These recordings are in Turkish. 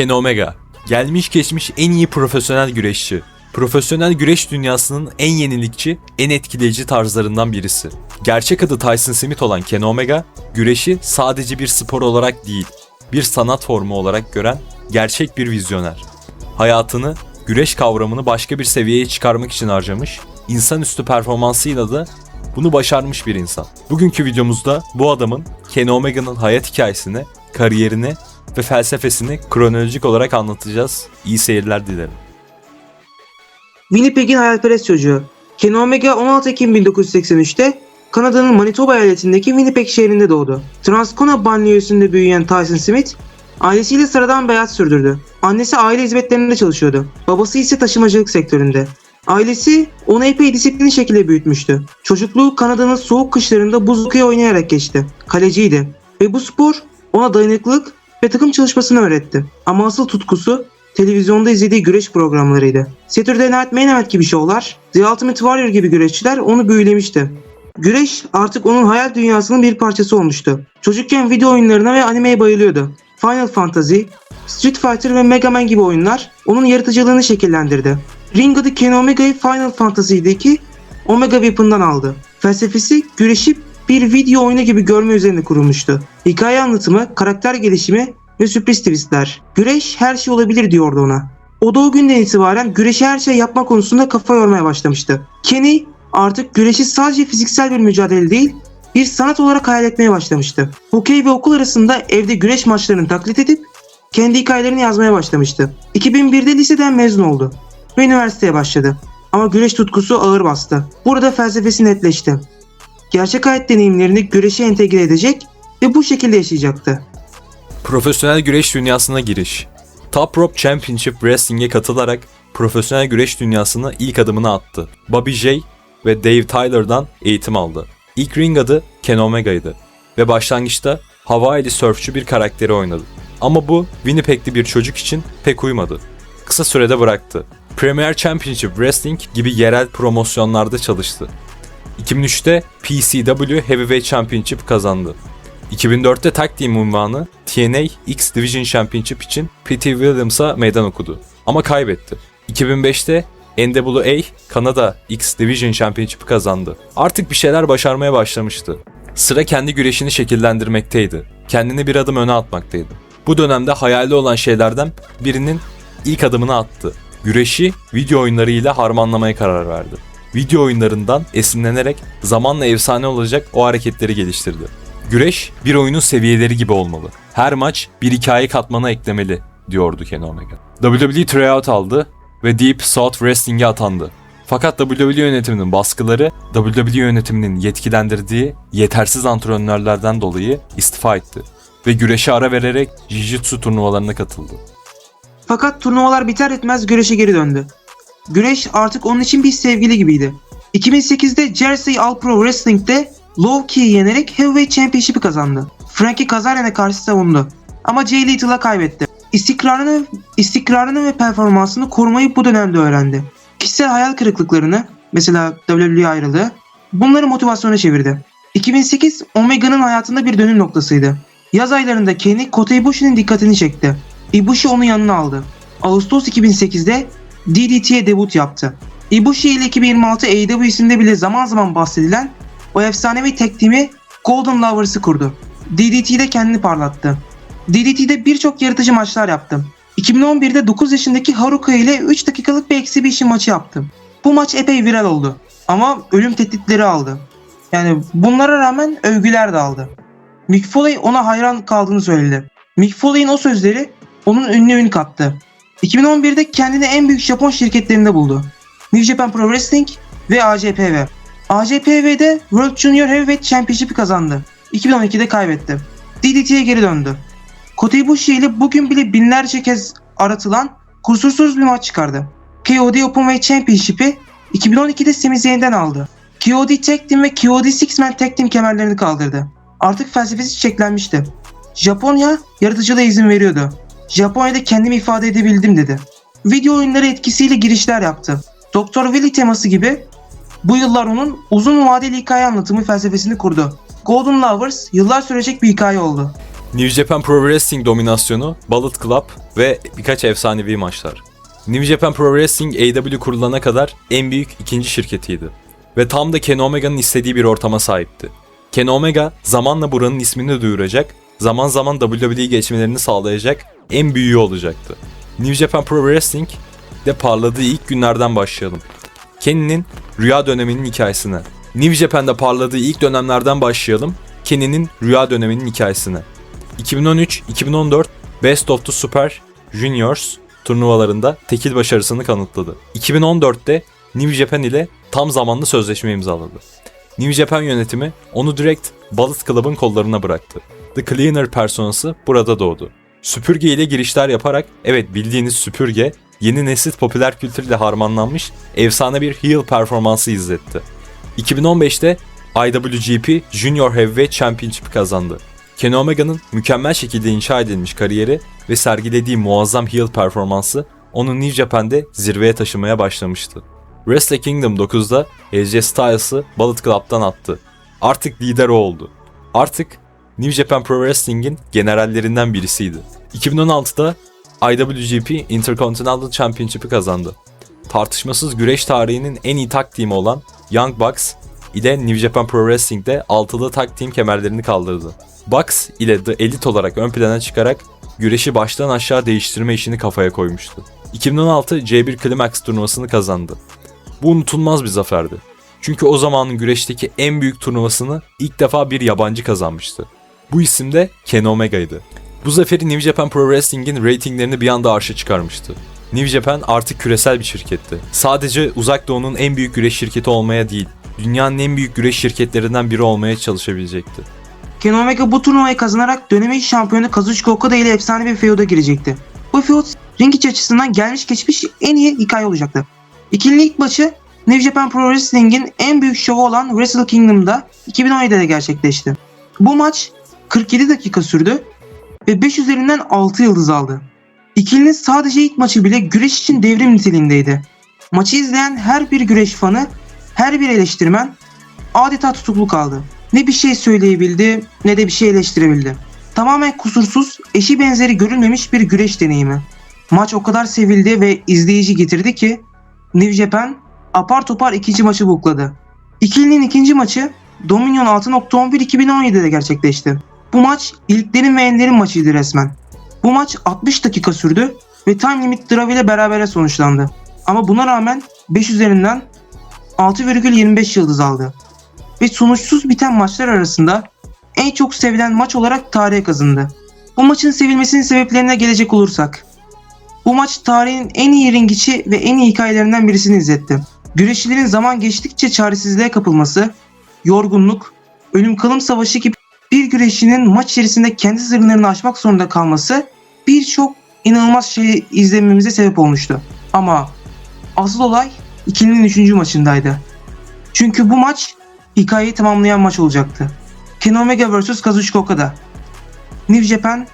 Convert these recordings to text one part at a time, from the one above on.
Kenny Omega. Gelmiş geçmiş en iyi profesyonel güreşçi. Profesyonel güreş dünyasının en yenilikçi, en etkileyici tarzlarından birisi. Gerçek adı Tyson Smith olan Kenny Omega, güreşi sadece bir spor olarak değil, bir sanat formu olarak gören gerçek bir vizyoner. Hayatını, güreş kavramını başka bir seviyeye çıkarmak için harcamış, insanüstü performansıyla da bunu başarmış bir insan. Bugünkü videomuzda bu adamın Kenny Omega'nın hayat hikayesini, kariyerini ve felsefesini kronolojik olarak anlatacağız. İyi seyirler dilerim. Winnipeg'in hayalperest çocuğu. Kenny Omega 16 Ekim 1983'te Kanada'nın Manitoba eyaletindeki Winnipeg şehrinde doğdu. Transcona banliyösünde büyüyen Tyson Smith, ailesiyle sıradan hayat sürdürdü. Annesi aile hizmetlerinde çalışıyordu. Babası ise taşımacılık sektöründe. Ailesi onu epey disiplinli şekilde büyütmüştü. Çocukluğu Kanada'nın soğuk kışlarında buz hokeyi oynayarak geçti. Kaleciydi. Ve bu spor ona dayanıklılık ve takım çalışmasını öğretti. Ama asıl tutkusu televizyonda izlediği güreş programlarıydı. Saturday Night Main Event gibi şovlar, The Ultimate Warrior gibi güreşçiler onu büyülemişti. Güreş artık onun hayal dünyasının bir parçası olmuştu. Çocukken video oyunlarına ve animeye bayılıyordu. Final Fantasy, Street Fighter ve Mega Man gibi oyunlar onun yaratıcılığını şekillendirdi. Ring adı Kenny Omega'yı Final Fantasy'deki Omega Weapon'dan aldı. Felsefesi güreşi bir video oyunu gibi görme üzerine kurulmuştu. Hikaye anlatımı, karakter gelişimi ve sürpriz twistler. Güreş her şey olabilir diyordu ona. O da o günden itibaren güreşi her şey yapma konusunda kafa yormaya başlamıştı. Kenny artık güreşi sadece fiziksel bir mücadele değil, bir sanat olarak hayal etmeye başlamıştı. Hokey ve okul arasında evde güreş maçlarını taklit edip kendi hikayelerini yazmaya başlamıştı. 2001'de liseden mezun oldu ve üniversiteye başladı. Ama güreş tutkusu ağır bastı. Burada felsefesi netleşti. Gerçek hayat deneyimlerini güreşe entegre edecek ve bu şekilde yaşayacaktı. Profesyonel güreş dünyasına giriş. Top Rope Championship Wrestling'e katılarak profesyonel güreş dünyasına ilk adımını attı. Bobby J ve Dave Tyler'dan eğitim aldı. İlk ring adı Ken Omega'ydı ve başlangıçta Hawaii'li sörfçü bir karakteri oynadı. Ama bu Winnipeg'li bir çocuk için pek uymadı. Kısa sürede bıraktı. Premier Championship Wrestling gibi yerel promosyonlarda çalıştı. 2003'te PCW Heavyweight Championship kazandı. 2004'te Tag Team unvanı TNA X Division Championship için P.T. Williams'a meydan okudu. Ama kaybetti. 2005'te NWA Kanada X Division Championship kazandı. Artık bir şeyler başarmaya başlamıştı. Sıra kendi güreşini şekillendirmekteydi. Kendini bir adım öne atmaktaydı. Bu dönemde hayali olan şeylerden birinin ilk adımını attı. Güreşi video oyunlarıyla harmanlamaya karar verdi. Video oyunlarından esinlenerek zamanla efsane olacak o hareketleri geliştirdi. Güreş bir oyunun seviyeleri gibi olmalı. Her maç bir hikaye katmana eklemeli diyordu Kenny Omega. WWE tryout aldı ve Deep South Wrestling'e atandı. Fakat WWE yönetiminin baskıları WWE yönetiminin yetkilendirdiği yetersiz antrenörlerden dolayı istifa etti ve güreşe ara vererek Jiu-Jitsu turnuvalarına katıldı. Fakat turnuvalar biter etmez güreşe geri döndü. Güreş artık onun için bir sevgili gibiydi. 2008'de Jersey All Pro Wrestling'de Low Key'i yenerek Heavyweight Championship'i kazandı. Frankie Kazaren'e karşı savundu. Ama Jay Little'a kaybetti. İstikrarını, istikrarını ve performansını korumayı bu dönemde öğrendi. Kişisel hayal kırıklıklarını, mesela WWE ayrılığı, bunları motivasyona çevirdi. 2008 Omega'nın hayatında bir dönüm noktasıydı. Yaz aylarında Kenny Kota Ibushi'nin dikkatini çekti. Ibushi onu yanına aldı. Ağustos 2008'de DDT'ye debut yaptı. Ibushi ile 2026 AEW'sinde bile zaman zaman bahsedilen o efsanevi tek timi Golden Lovers'ı kurdu. DDT'de kendini parlattı. DDT'de birçok yaratıcı maçlar yaptı. 2011'de 9 yaşındaki Haruka ile 3 dakikalık bir exhibition maçı yaptı. Bu maç epey viral oldu. Ama ölüm tehditleri aldı. Yani bunlara rağmen övgüler de aldı. Mick Foley ona hayran kaldığını söyledi. Mick Foley'in o sözleri onun ünlü ün kattı. 2011'de kendini en büyük Japon şirketlerinde buldu. New Japan Pro Wrestling ve AJPW. AJPW'de World Junior Heavyweight Championship'i kazandı. 2012'de kaybetti. DDT'ye geri döndü. Kota Ibushi ile bugün bile binlerce kez aratılan kusursuz bir maç çıkardı. KOD Openweight Championship'i 2012'de Sami Zayn'den aldı. KOD Tag Team ve KOD Six Man Tag Team kemerlerini kaldırdı. Artık felsefesi çiçeklenmişti. Japonya yaratıcılığa izin veriyordu. Japonya'da kendimi ifade edebildim dedi. Video oyunları etkisiyle girişler yaptı. Dr. Willy teması gibi bu yıllar onun uzun vadeli hikaye anlatımı felsefesini kurdu. Golden Lovers yıllar sürecek bir hikaye oldu. New Japan Pro Wrestling dominasyonu, Bullet Club ve birkaç efsanevi maçlar. New Japan Pro Wrestling AW kurulana kadar en büyük ikinci şirketiydi. Ve tam da Kenny Omega'nın istediği bir ortama sahipti. Kenny Omega zamanla buranın ismini duyuracak, zaman zaman WWE geçmelerini sağlayacak en büyüğü olacaktı. New Japan Pro Wrestling de parladığı ilk günlerden başlayalım. Kenny'nin rüya döneminin hikayesine. New Japan'da parladığı ilk dönemlerden başlayalım. Kenny'nin rüya döneminin hikayesine. 2013-2014 Best of the Super Juniors turnuvalarında tekil başarısını kanıtladı. 2014'te New Japan ile tam zamanlı sözleşme imzaladı. New Japan yönetimi onu direkt Bullet Club'ın kollarına bıraktı. The Cleaner personası burada doğdu. Süpürge ile girişler yaparak, evet bildiğiniz süpürge, yeni nesil popüler kültürle harmanlanmış efsane bir heel performansı izletti. 2015'te IWGP Junior Heavyweight Championship kazandı. Kenny Omega'nın mükemmel şekilde inşa edilmiş kariyeri ve sergilediği muazzam heel performansı onu New Japan'de zirveye taşımaya başlamıştı. Wrestle Kingdom 9'da AJ Styles'ı Bullet Club'dan attı. Artık lider oldu. Artık New Japan Pro Wrestling'in generallerinden birisiydi. 2016'da IWGP Intercontinental Championship'i kazandı. Tartışmasız güreş tarihinin en iyi tag team'i olan Young Bucks ile New Japan Pro Wrestling'de altılı tag team kemerlerini kaldırdı. Bucks ile The Elite olarak ön plana çıkarak güreşi baştan aşağı değiştirme işini kafaya koymuştu. 2016 C1 Climax turnuvasını kazandı. Bu unutulmaz bir zaferdi. Çünkü o zamanın güreşteki en büyük turnuvasını ilk defa bir yabancı kazanmıştı. Bu isim de Kenny Omega'ydı. Bu zaferi New Japan Pro Wrestling'in reytinglerini bir anda arşa çıkarmıştı. New Japan artık küresel bir şirketti. Sadece Uzak Doğu'nun en büyük güreş şirketi olmaya değil, dünyanın en büyük güreş şirketlerinden biri olmaya çalışabilecekti. Kenny Omega bu turnuvayı kazanarak dönemin şampiyonu Kazuchika Okada ile efsane bir feud'a girecekti. Bu feud ring içi açısından gelmiş geçmiş en iyi hikaye olacaktı. İkili ilk maçı New Japan Pro Wrestling'in en büyük şovu olan Wrestle Kingdom'da 2017'de gerçekleşti. Bu maç 47 dakika sürdü ve 5 üzerinden 6 yıldız aldı. İkilinin sadece ilk maçı bile güreş için devrim niteliğindeydi. Maçı izleyen her bir güreş fanı, her bir eleştirmen adeta tutuklu kaldı. Ne bir şey söyleyebildi ne de bir şey eleştirebildi. Tamamen kusursuz, eşi benzeri görülmemiş bir güreş deneyimi. Maç o kadar sevildi ve izleyici getirdi ki New Japan apar topar ikinci maçı bukladı. İkilinin ikinci maçı Dominion 6.11 2017'de gerçekleşti. Bu maç ilklerin ve enlerin maçıydı resmen. Bu maç 60 dakika sürdü ve time limit draw ile berabere sonuçlandı. Ama buna rağmen 5 üzerinden 6,25 yıldız aldı. Ve sonuçsuz biten maçlar arasında en çok sevilen maç olarak tarihe kazındı. Bu maçın sevilmesinin sebeplerine gelecek olursak. Bu maç tarihin en iyi ring içi ve en iyi hikayelerinden birisini izletti. Güreşçilerin zaman geçtikçe çaresizliğe kapılması, yorgunluk, ölüm kalım savaşı gibi bir güreşçinin maç içerisinde kendi sınırlarını aşmak zorunda kalması birçok inanılmaz şey izlememize sebep olmuştu. Ama asıl olay ikilinin 3. maçındaydı. Çünkü bu maç hikayeyi tamamlayan maç olacaktı. Kenny Omega vs Kazuchika Okada. New Japan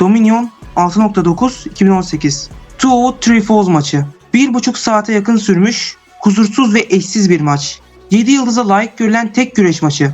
Dominion 6.9 2018. Two Out Three Falls maçı. Bir buçuk saate yakın sürmüş, kusursuz ve eşsiz bir maç. 7 yıldıza layık görülen tek güreş maçı.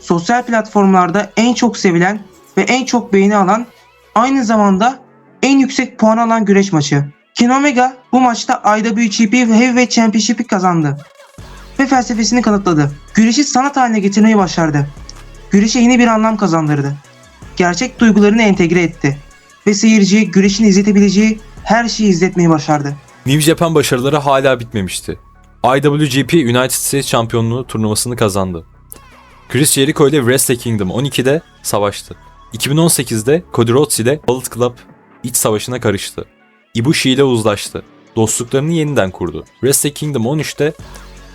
Sosyal platformlarda en çok sevilen ve en çok beğeni alan, aynı zamanda en yüksek puan alan güreş maçı. Kenny Omega bu maçta IWGP Heavyweight Championship'i kazandı ve felsefesini kanıtladı. Güreşi sanat haline getirmeyi başardı. Güreşe yeni bir anlam kazandırdı. Gerçek duygularını entegre etti ve seyirciye güreşin izletebileceği her şeyi izletmeyi başardı. New Japan başarıları hala bitmemişti. IWGP United States şampiyonluğu turnuvasını kazandı. Chris Jericho ile Wrestle Kingdom 12'de savaştı. 2018'de Cody Rhodes ile Bullet Club iç savaşına karıştı. Ibushi ile uzlaştı. Dostluklarını yeniden kurdu. Wrestle Kingdom 13'te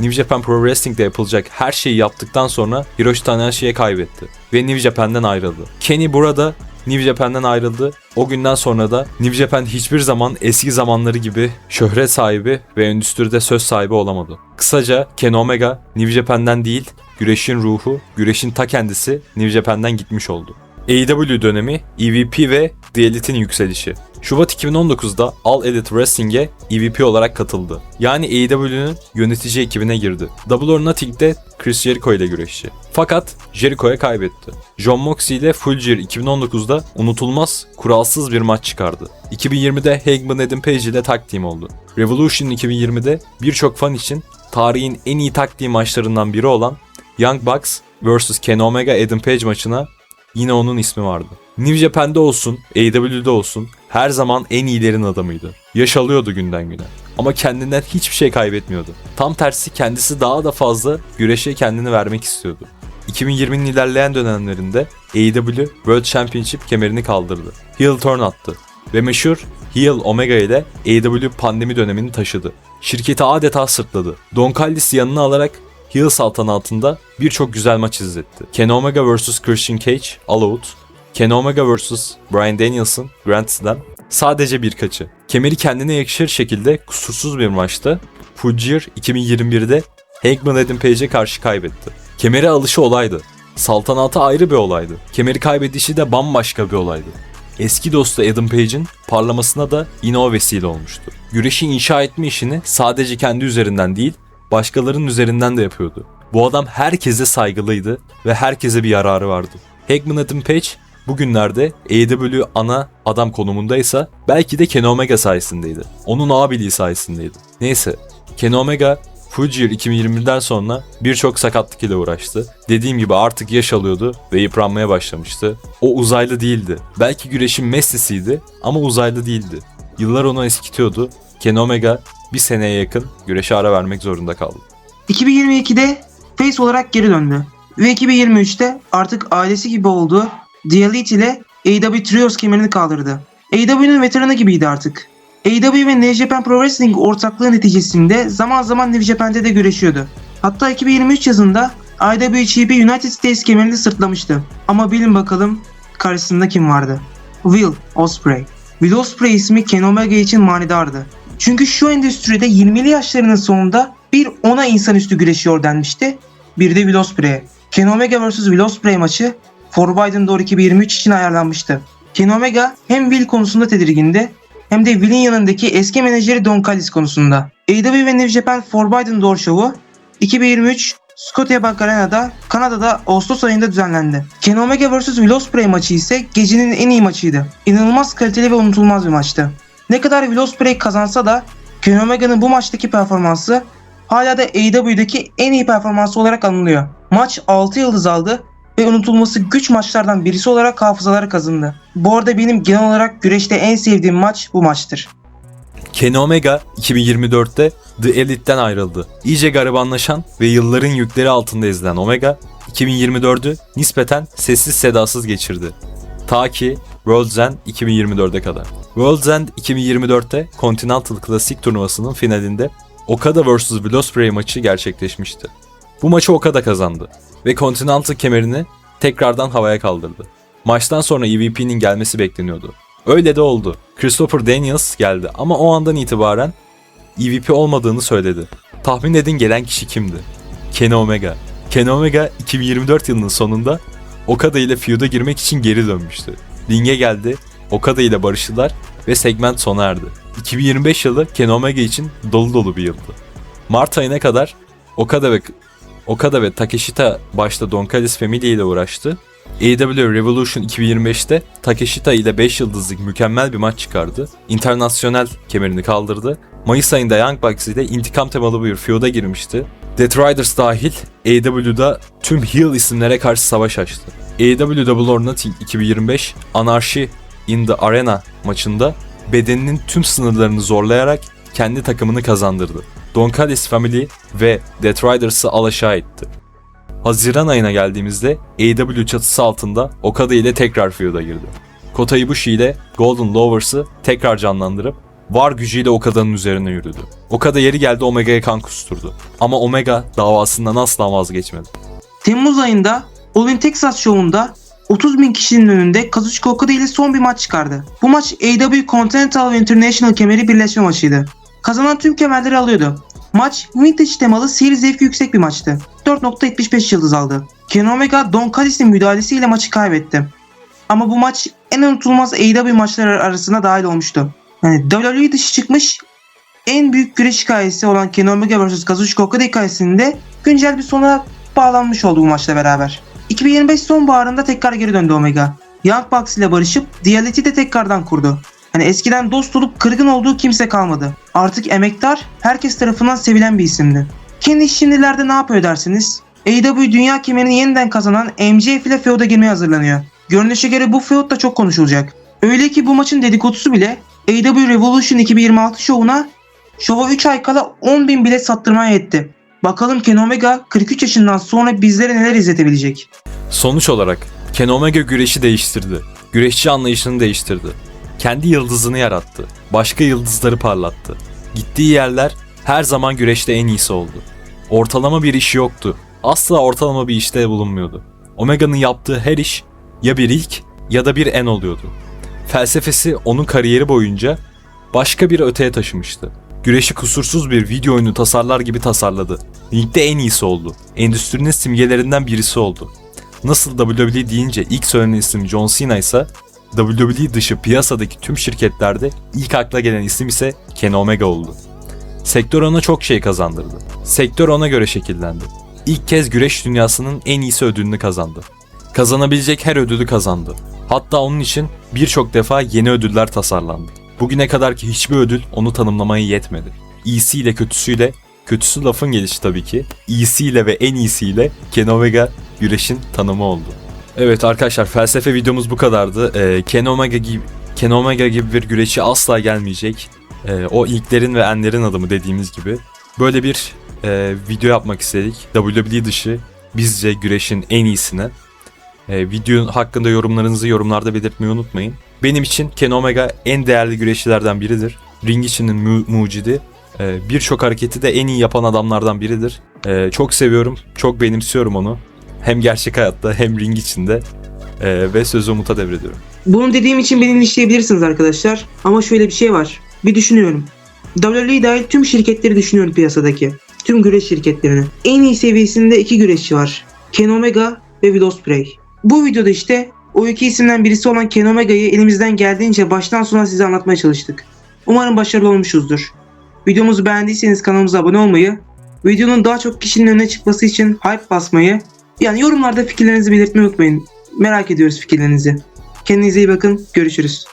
New Japan Pro Wrestling'de yapılacak her şeyi yaptıktan sonra Hiroshi Tanahashi'ye kaybetti ve New Japan'den ayrıldı. Kenny burada New Japan'den ayrıldı. O günden sonra da New Japan hiçbir zaman eski zamanları gibi şöhret sahibi ve endüstride söz sahibi olamadı. Kısaca Kenny Omega New Japan'den değil, güreşin ruhu, güreşin ta kendisi New Japan'den gitmiş oldu. AEW dönemi, EVP ve The Elite'in yükselişi. Şubat 2019'da All Elite Wrestling'e EVP olarak katıldı. Yani AEW'nun yönetici ekibine girdi. Double or Nothing'de Chris Jericho ile güreşti. Fakat Jericho'ya kaybetti. John Moxley ile Full Gear 2019'da unutulmaz, kuralsız bir maç çıkardı. 2020'de Hangman Adam Page ile tag team oldu. Revolution 2020'de birçok fan için tarihin en iyi tag team maçlarından biri olan Young Bucks vs. Kenny Omega Adam Page maçına yine onun ismi vardı. New Japan'de olsun, AEW'de olsun her zaman en iyilerin adamıydı. Yaş alıyordu günden güne. Ama kendinden hiçbir şey kaybetmiyordu. Tam tersi kendisi daha da fazla güreşe kendini vermek istiyordu. 2020'nin ilerleyen dönemlerinde AEW World Championship kemerini kaldırdı. Heel turn attı ve meşhur Heel Omega ile AEW pandemi dönemini taşıdı. Şirketi adeta sırtladı. Don Callis yanına alarak Heel saltanatında birçok güzel maç izletti. Kenny Omega vs. Christian Cage, All Out, Kenny Omega vs. Bryan Danielson, Grand Slam sadece birkaçı. Kemeri kendine yakışır şekilde kusursuz bir maçta Fujier 2021'de Hangman Adam Page'e karşı kaybetti. Kemeri alışı olaydı. Saltanatı ayrı bir olaydı. Kemeri kaybedişi de bambaşka bir olaydı. Eski dostu Adam Page'in parlamasına da yine o vesile olmuştu. Güreşi inşa etme işini sadece kendi üzerinden değil, başkalarının üzerinden de yapıyordu. Bu adam herkese saygılıydı ve herkese bir yararı vardı. Hangman Adam Page bugünlerde AEW ana adam konumundaysa belki de Kenny Omega sayesindeydi. Onun abiliği sayesindeydi. Neyse, Kenny Omega Fujier 2021'den sonra birçok sakatlık ile uğraştı. Dediğim gibi artık yaş alıyordu ve yıpranmaya başlamıştı. O uzaylı değildi. Belki güreşin Messi'siydi ama uzaylı değildi. Yıllar onu eskitiyordu. Kenny Omega bir seneye yakın güreşe ara vermek zorunda kaldı. 2022'de Face olarak geri döndü. Ve 2023'te artık ailesi gibi olduğu The Elite ile AEW Trios kemerini kaldırdı. AEW'nin veteranı gibiydi artık. AEW ve New Japan Pro Wrestling ortaklığı neticesinde zaman zaman New Japan'de de güreşiyordu. Hatta 2023 yazında IWGP United States kemerini sırtlamıştı. Ama bilin bakalım karşısında kim vardı? Will Ospreay. Will Ospreay ismi Ken Omega için manidardı. Çünkü şu endüstride 20'li yaşlarının sonunda bir ona insanüstü güreşiyor denmişti. Bir de Will Ospreay'e. Ken Omega vs. Will Ospreay maçı Forbidden Door 2023 için ayarlanmıştı. Ken Omega hem Will konusunda tedirgindi hem de Will'in yanındaki eski menajeri Don Callis konusunda. AEW ve New Japan Forbidden Door şovu 2023 Scotiabank Arena'da Kanada'da Ağustos ayında düzenlendi. Ken Omega vs. Will Ospreay maçı ise gecenin en iyi maçıydı. İnanılmaz kaliteli ve unutulmaz bir maçtı. Ne kadar Will Ospreay kazansa da Ken Omega'nın bu maçtaki performansı hala da AEW'deki en iyi performansı olarak anılıyor. Maç 6 yıldız aldı ve unutulması güç maçlardan birisi olarak hafızalara kazındı. Bu arada benim genel olarak güreşte en sevdiğim maç bu maçtır. Kenny Omega 2024'te The Elite'den ayrıldı. İyice garibanlaşan ve yılların yükleri altında ezilen Omega 2024'ü nispeten sessiz sedasız geçirdi. Ta ki World's End 2024'e kadar. World's End 2024'te Continental Classic turnuvasının finalinde Okada vs. Will Ospreay maçı gerçekleşmişti. Bu maçı Okada kazandı ve Continental kemerini tekrardan havaya kaldırdı. Maçtan sonra EVP'nin gelmesi bekleniyordu. Öyle de oldu. Christopher Daniels geldi ama o andan itibaren EVP olmadığını söyledi. Tahmin edin gelen kişi kimdi? Kenny Omega. Kenny Omega 2024 yılının sonunda Okada ile feud'a girmek için geri dönmüştü. Ringe geldi, Okada ile barıştılar ve segment sona erdi. 2025 yılı Kenny Omega için dolu dolu bir yıldı. Mart ayına kadar Okada ve Okada ve Takeshita başta Don Callis Family ile uğraştı. AEW Revolution 2025'te Takeshita ile 5 yıldızlık mükemmel bir maç çıkardı. İnternasyonel kemerini kaldırdı. Mayıs ayında Young Bucks ile intikam temalı bir feud'a girmişti. Death Riders dahil AEW'da tüm heel isimlere karşı savaş açtı. AEW Double or Nothing 2025 Anarchy in the Arena maçında bedeninin tüm sınırlarını zorlayarak kendi takımını kazandırdı. Don Callis Family ve Death Riders'ı alaşağı etti. Haziran ayına geldiğimizde AEW çatısı altında Okada ile tekrar feud'a girdi. Kota Ibushi ile Golden Lovers'ı tekrar canlandırıp var gücüyle Okada'nın üzerine yürüdü. Okada yeri geldi Omega'ya kan kusturdu. Ama Omega davasından asla vazgeçmedi. Temmuz ayında All in Texas şovunda 30 bin kişinin önünde Kazuchika Okada ile son bir maç çıkardı. Bu maç AEW Continental International kemeri birleşme maçıydı. Kazanan tüm kemerleri alıyordu. Maç vintage temalı seyir zevki yüksek bir maçtı. 4.75 yıldız aldı. Kenny Omega Don Callis'in müdahalesiyle maçı kaybetti. ama bu maç en unutulmaz AEW maçları arasında dahil olmuştu. Yani WWE dışı çıkmış en büyük güreş hikayesi olan Kenny Omega vs. Kazuchika Okada hikayesinde güncel bir sona bağlanmış oldu bu maçla beraber. 2025 sonbaharında tekrar geri döndü Omega. Young Bucks ile barışıp Duality'yi de tekrardan kurdu. Hani eskiden dost olup kırgın olduğu kimse kalmadı. Artık emektar, herkes tarafından sevilen bir isimdi. Kendi şimdilerde ne yapıyor dersiniz? AEW dünya kemerini yeniden kazanan MJF ile feud'a girmeye hazırlanıyor. Görünüşe göre bu feud da çok konuşulacak. Öyle ki bu maçın dedikodusu bile AEW Revolution 2026 şovuna şova 3 ay kala 10.000 bilet sattırmaya yetti. Bakalım Kenny Omega 43 yaşından sonra bizlere neler izletebilecek. Sonuç olarak Kenny Omega güreşi değiştirdi. Güreşçi anlayışını değiştirdi. Kendi yıldızını yarattı. Başka yıldızları parlattı. Gittiği yerler her zaman güreşte en iyisi oldu. Ortalama bir işi yoktu. Asla ortalama bir işte bulunmuyordu. Omega'nın yaptığı her iş ya bir ilk ya da bir en oluyordu. Felsefesi onun kariyeri boyunca başka bir öteye taşımıştı. Güreşi kusursuz bir video oyunu tasarlar gibi tasarladı. Ringde en iyisi oldu. Endüstrinin simgelerinden birisi oldu. Nasıl WWE deyince ilk söylenen isim John Cena ise WWE dışı piyasadaki tüm şirketlerde ilk akla gelen isim ise Kenny Omega oldu. Sektör ona çok şey kazandırdı. Sektör ona göre şekillendi. İlk kez güreş dünyasının en iyisi ödülünü kazandı. Kazanabilecek her ödülü kazandı. Hatta onun için birçok defa yeni ödüller tasarlandı. Bugüne kadarki hiçbir ödül onu tanımlamaya yetmedi. İyisiyle kötüsüyle, kötüsü lafın gelişi tabii ki, iyisiyle ve en iyisiyle Kenny Omega güreşin tanımı oldu. Evet arkadaşlar felsefe videomuz bu kadardı. Ee, Kenny Omega gibi Kenny Omega gibi bir güreşi asla gelmeyecek. Ee, o ilklerin ve enlerin adamı dediğimiz gibi. Böyle bir e, video yapmak istedik. WWE dışı bizce güreşin en iyisine. E, video hakkında yorumlarınızı yorumlarda belirtmeyi unutmayın. Benim için Kenny Omega en değerli güreşçilerden biridir. Ring içinin mu- mucidi. E, Birçok hareketi de en iyi yapan adamlardan biridir. E, çok seviyorum, çok benimsiyorum onu. Hem gerçek hayatta hem ring içinde. E, ve sözü Umut'a devrediyorum. Bunu dediğim için beni linçleyebilirsiniz arkadaşlar. Ama şöyle bir şey var. Bir düşünüyorum. WWE dahil tüm şirketleri düşünüyorum piyasadaki. Tüm güreş şirketlerini. En iyi seviyesinde iki güreşçi var. Ken Omega ve Will Ospreay. Bu videoda işte o iki isimden birisi olan Ken Omega'yı elimizden geldiğince baştan sona size anlatmaya çalıştık. Umarım başarılı olmuşuzdur. Videomuzu beğendiyseniz kanalımıza abone olmayı, videonun daha çok kişinin önüne çıkması için hype basmayı, yani yorumlarda fikirlerinizi belirtmeyi unutmayın. Merak ediyoruz fikirlerinizi. Kendinize iyi bakın. Görüşürüz.